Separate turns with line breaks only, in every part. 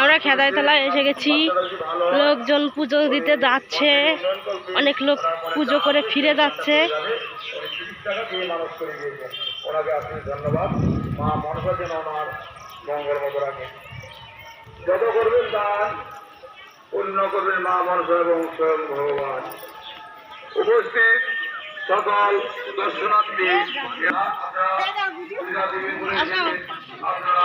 আমরা খেদাই তলায় এসে গেছি। লোকজন পুজো দিতে যাচ্ছে। অনেক লোক পুজো করে ফিরে যাচ্ছে।
যত করবেন দান পূর্ণ করবেন মা মনসা এবং স্বয়ং ভগবান। উপস্থিত সকল দর্শনার্থী আপনারা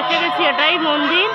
এসে গেছি এটাই মন্দির।